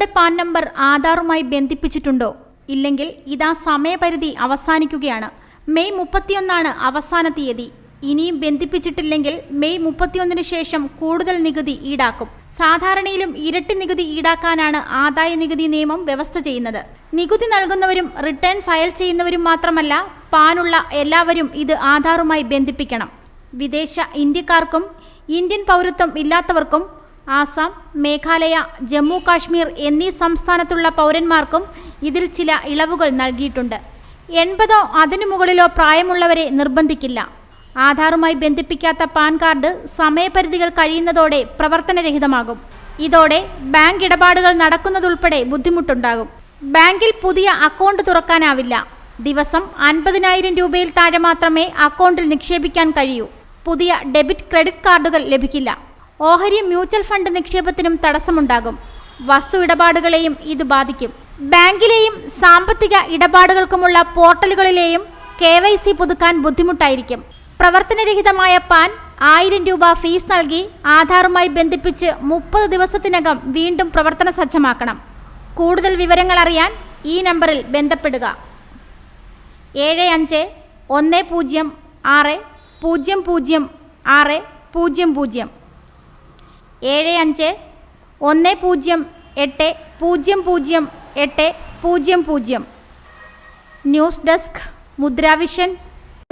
നിങ്ങളുടെ pan number ആധാറുമായി ബന്ധിപ്പിച്ചിട്ടുണ്ടോ? ഇല്ലെങ്കിൽ ഇതാ സമയപരിധി അവസാനിക്കുകയാണ്. മെയ് മുപ്പത്തിയൊന്നാണ് അവസാന തീയതി. ഇനിയും ബന്ധിപ്പിച്ചിട്ടില്ലെങ്കിൽ മെയ് മുപ്പത്തിയൊന്നിന് ശേഷം കൂടുതൽ നികുതി ഈടാക്കും. സാധാരണയിലും ഇരട്ടി നികുതി ഈടാക്കാനാണ് ആദായ നികുതി നിയമം വ്യവസ്ഥ ചെയ്യുന്നത്. നികുതി നൽകുന്നവരും റിട്ടേൺ ഫയൽ ചെയ്യുന്നവരും മാത്രമല്ല പാനുള്ള എല്ലാവരും ഇത് ആധാറുമായി ബന്ധിപ്പിക്കണം. വിദേശ ഇന്ത്യക്കാർക്കും ഇന്ത്യൻ പൗരത്വം ഇല്ലാത്തവർക്കും ആസാം മേഘാലയ ജമ്മു കാശ്മീർ എന്നീ സംസ്ഥാനത്തുള്ള പൗരന്മാർക്കും ഇതിൽ ചില ഇളവുകൾ നൽകിയിട്ടുണ്ട്. എൺപതോ അതിനു മുകളിലോ പ്രായമുള്ളവരെ നിർബന്ധിക്കില്ല. ആധാറുമായി ബന്ധിപ്പിക്കാത്ത പാൻ കാർഡ് സമയപരിധികൾ കഴിയുന്നതോടെ പ്രവർത്തനരഹിതമാകും. ഇതോടെ ബാങ്ക് ഇടപാടുകൾ നടക്കുന്നതുൾപ്പെടെ ബുദ്ധിമുട്ടുണ്ടാകും. ബാങ്കിൽ പുതിയ അക്കൗണ്ട് തുറക്കാനാവില്ല. ദിവസം അൻപതിനായിരം രൂപയിൽ താഴെ മാത്രമേ അക്കൗണ്ടിൽ നിക്ഷേപിക്കാൻ കഴിയൂ. പുതിയ ഡെബിറ്റ് ക്രെഡിറ്റ് കാർഡുകൾ ലഭിക്കില്ല. ഓഹരി മ്യൂച്വൽ ഫണ്ട് നിക്ഷേപത്തിനും തടസ്സമുണ്ടാകും. വസ്തു ഇടപാടുകളെയും ഇത് ബാധിക്കും. ബാങ്കിലെയും സാമ്പത്തിക ഇടപാടുകൾക്കുമുള്ള പോർട്ടലുകളിലെയും കെ വൈ സി പുതുക്കാൻ ബുദ്ധിമുട്ടായിരിക്കും. പ്രവർത്തനരഹിതമായ പാൻ ആയിരം രൂപ ഫീസ് നൽകി ആധാറുമായി ബന്ധിപ്പിച്ച് മുപ്പത് ദിവസത്തിനകം വീണ്ടും പ്രവർത്തന സജ്ജമാക്കണം. കൂടുതൽ വിവരങ്ങൾ അറിയാൻ ഈ നമ്പറിൽ ബന്ധപ്പെടുക. ഏഴ് അഞ്ച് ഒന്ന് പൂജ്യം ആറ് പൂജ്യം പൂജ്യം ആറ് പൂജ്യം പൂജ്യം. ഏഴ് അഞ്ച് ഒന്ന് പൂജ്യം എട്ട് പൂജ്യം പൂജ്യം എട്ട് പൂജ്യം പൂജ്യം. News desk Mudravision.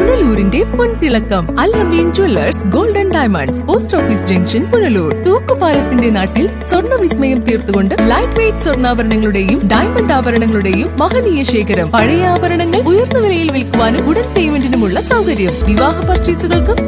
പുനലൂരിന്റെ പൊൻതിളക്കം Alameen jewellers golden diamonds post office junction Punalur. തൂക്കുപാലത്തിന്റെ നാട്ടിൽ സ്വർണ വിസ്മയം തീർത്തുകൊണ്ട് ലൈറ്റ് വെയിറ്റ് സ്വർണാഭരണങ്ങളുടെയും ഡയമണ്ട് ആഭരണങ്ങളുടെയും മഹനീയ ശേഖരം. പഴയ ആഭരണങ്ങൾ ഉയർന്ന വിലയിൽ വിൽക്കുവാനും ഉടൻ പേയ്മെന്റിനുമുള്ള സൗകര്യം. വിവാഹ പർച്ചേസുകൾക്കും